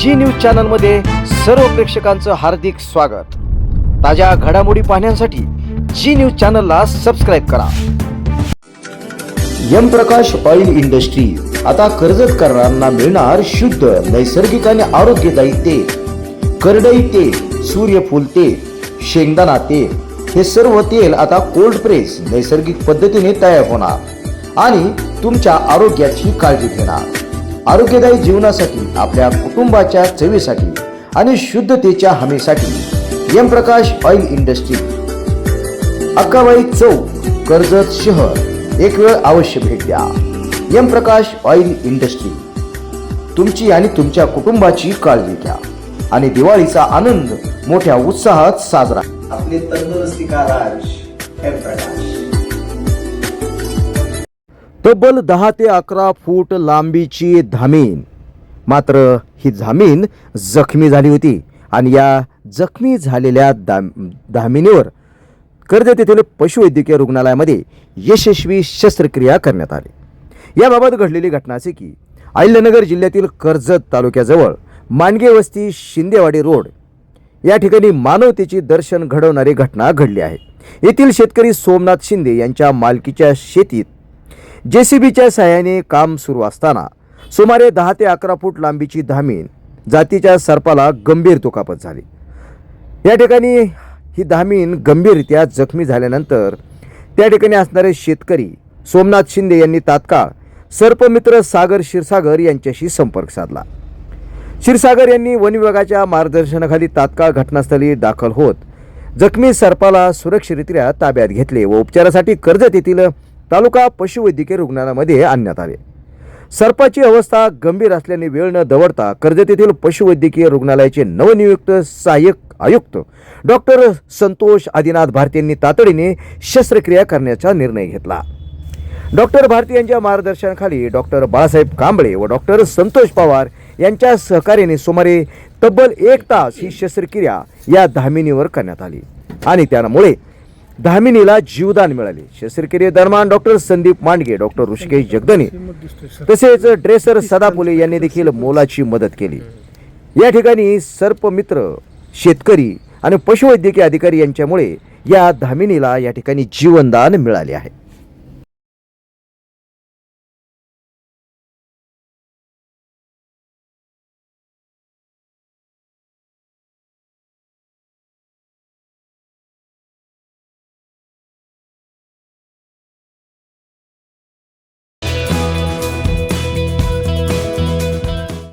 जी news चॅनलमध्ये सर्व प्रेक्षकांचं हार्दिक स्वागत. ताज्या घडामोडी पाहण्यासाठी जी न्यूज चॅनलला सबस्क्राईब करा. यम प्रकाश ऑइल इंडस्ट्री आता कर्जत कर्जतकरांना मिळणार शुद्ध नैसर्गिक आणि आरोग्यदायी तेल. करडई तेल सूर्यफूल तेल शेंगदाणा तेल हे सर्व तेल आता कोल्ड प्रेस नैसर्गिक पद्धतीने तयार होणार. आणि तुमच्या आरोग्याची काळजी घेणार. आरोग्यदायी जीवनासाठी आपल्या कुटुंबाच्या चवीसाठी आणि शुद्धतेच्या हमीसाठी यमप्रकाश ऑइल इंडस्ट्री. अक्काबाई चौक कर्जत शहर. एक वेळ अवश्य भेट द्या. Yamprakash oil industry. तुमची आणि तुमच्या कुटुंबाची काळजी घ्या आणि दिवाळीचा आनंद मोठ्या उत्साहात साजरा. आपले तंदुरुस्ती का राज? प्रकाश. तब्बल दहा ते अकरा फूट लांबीची धामीन. मात्र ही धामीन जखमी झाली होती आणि या जखमी झालेल्या दाम धामिनीवर कर्जत येथील पशुवैद्यकीय रुग्णालयामध्ये यशस्वी शस्त्रक्रिया करण्यात आली. याबाबत घडलेली घटना असे की अहिल्यानगर जिल्ह्यातील कर्जत तालुक्याजवळ मांडगे वस्ती शिंदेवाडी रोड या ठिकाणी मानवतेची दर्शन घडवणारी घटना घडली आहे. येथील शेतकरी सोमनाथ शिंदे यांच्या मालकीच्या शेतीत जेसीबीच्या सहाय्याने काम सुरू असताना सुमारे दहा ते अकरा फूट लांबीची धामीन जातीच्या सर्पाला गंभीर दुखापत झाली. या ठिकाणी ही धामीन गंभीररित्या जखमी झाल्यानंतर त्या ठिकाणी असणारे शेतकरी सोमनाथ शिंदे यांनी तात्काळ सर्पमित्र सागर क्षीरसागर यांच्याशी संपर्क साधला. क्षीरसागर यांनी वन विभागाच्या मार्गदर्शनाखाली तात्काळ घटनास्थळी दाखल होत जखमी सर्पाला सुरक्षितरित्या ताब्यात घेतले व उपचारासाठी कर्जत येथील तालुका पशुवैद्यकीय रुग्णालयामध्ये आणण्यात आले. सर्पाची अवस्था गंभीर असल्याने वेळ न दवडता कर्जत येथील पशुवैद्यकीय रुग्णालयाचे नवनियुक्त सहाय्यक आयुक्त डॉक्टर संतोष आदिनाथ भारती यांनी तातडीने शस्त्रक्रिया करण्याचा निर्णय घेतला. डॉक्टर भारती यांच्या मार्गदर्शनाखाली डॉक्टर बाळासाहेब कांबळे व डॉक्टर संतोष पवार यांच्या सहकार्याने सुमारे तब्बल एक तास ही शस्त्रक्रिया या धामिनीवर करण्यात आली आणि त्यामुळे धामिनीला जीवदान मिळाले. शस्त्रक्रिये दरम्यान डॉक्टर संदीप मांडगे डॉक्टर ऋषिकेश जगदने तसेच ड्रेसर सदापुले यांनी देखील मोलाची मदत केली. या ठिकाणी सर्पमित्र शेतकरी आणि पशुवैद्यकीय अधिकारी यांच्यामुळे या धामिनीला या ठिकाणी जीवनदान मिळाले आहे.